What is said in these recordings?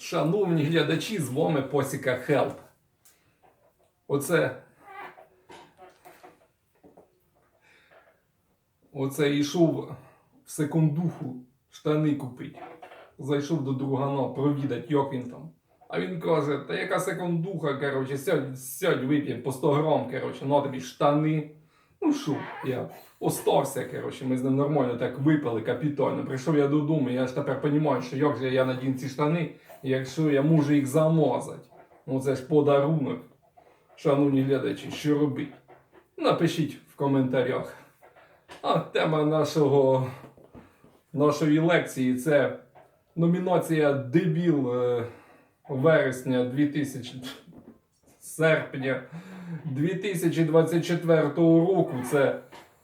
Шановні глядачі, з вами Посіка Хелп. Оце. Оце йшов в секундуху штани купить. Зайшов до другана провідать, як він там. А він каже, та яка секундуха, коротше, сядь, сядь вип'ємо по 100 грам, коротше, на тобі штани. Ну що, я остався, коротше, ми з ним нормально так випили капітально. Прийшов я додому, я ж тепер розумію, що як же я надін ці штани, якщо я можу їх замазати. Ну це ж подарунок. Шановні глядачі, що робити? Напишіть в коментарях. А тема нашого, нашої лекції це номінація Дебіл е, вересня 2000 серпня 2024 року. Це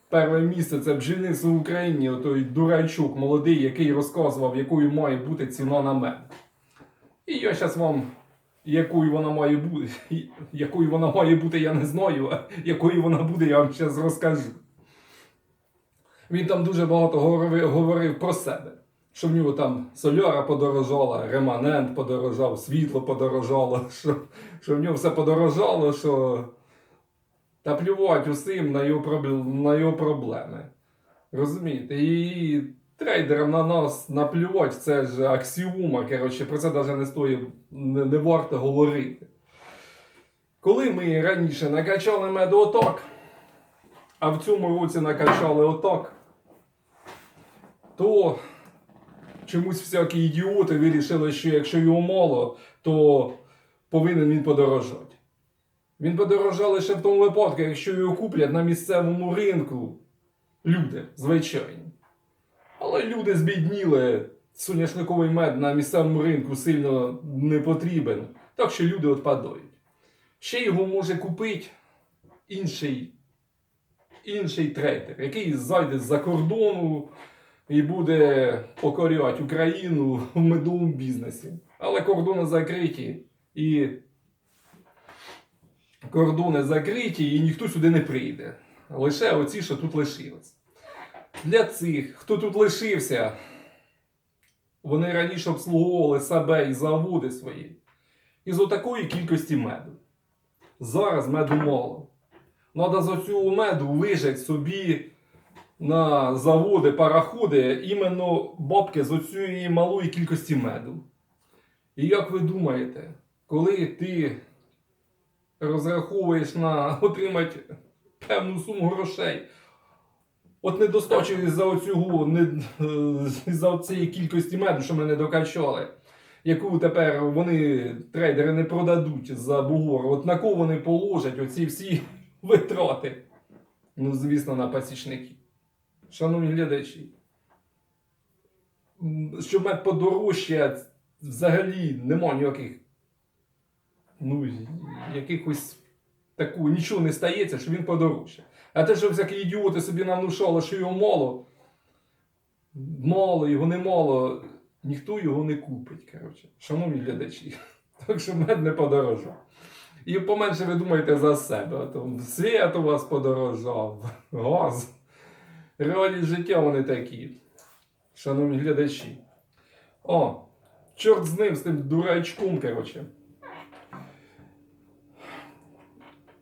перше місце, це бджільництво в Україні. Той дурачок молодий, який розказував, якою має бути ціна на мед. І я зараз вам, якою вона має бути, якою вона має бути, я не знаю, а якою вона буде, я вам зараз розкажу. Він там дуже багато говорив, про себе. Що в нього там соляра подорожала, реманент подорожав, світло подорожало, що, що в нього все подорожало, що та плювати усім на його, на його проблеми. Розумієте? І трейдерам на нас наплювати, це ж аксіома. Коротше, про це навіть не стоїть, не, не варто говорити. Коли ми раніше накачали меду отак, а в цьому році накачали отак, то чомусь всякі ідіоти вирішили, що якщо його мало, то повинен він подорожати. Він подорожав лише в тому випадку, якщо його куплять на місцевому ринку люди, звичайні. Але люди збідніли, соняшниковий мед на місцевому ринку сильно не потрібен, так що люди відпадають. Ще його може купити інший, інший трейдер, який зайде з-за кордону і буде покоряти Україну в медовому бізнесі. Але кордони закриті і кордони закриті, і ніхто сюди не прийде. Лише оці, що тут лишились. Для цих, хто тут лишився, вони раніше обслуговували себе і заводи свої. Із отакої кількості меду. Зараз меду мало. Надо з оцього меду вижать собі на заводи, пароходи іменно бабки з оцієї малої кількості меду. І як ви думаєте, коли ти розраховуєш на отримати певну суму грошей, от недостачу за оцього, не, за цієї кількості меду, що ми не докачали, яку тепер вони трейдери не продадуть за бугор, от на кого вони положать оці всі витрати? Ну, звісно, на пасічників. Шановні глядачі, що мед подорожчає, взагалі нема ніяких ну, якихось такого, нічого не стається, що він подорожче. А те, що всякі ідіоти собі нам внушали, що його мало, мало, його не мало, ніхто його не купить. Коротше. Шановні глядачі, так що мед не подорожав. І поменше ви думаєте за себе. То світ у вас подорожав, газ. Реалії життя вони такі. Шановні глядачі. О, чорт з ним, з тим дурачком, коротше.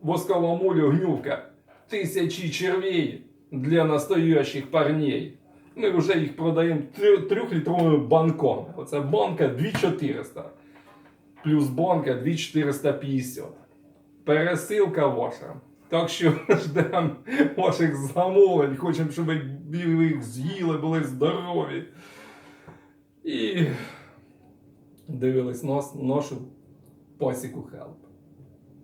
Воскова мулю гнювка. Тисячі червей для настоящих парней. Ми вже їх продаємо трьох- трьохлітровими банками. Оце банка 2400. Плюс банка 2450. Пересилка ваша. Так що ждемо ваших замовлень. Хочемо, щоб ви їх з'їли, були здорові. І дивились нас, нашу пасіку Хелп.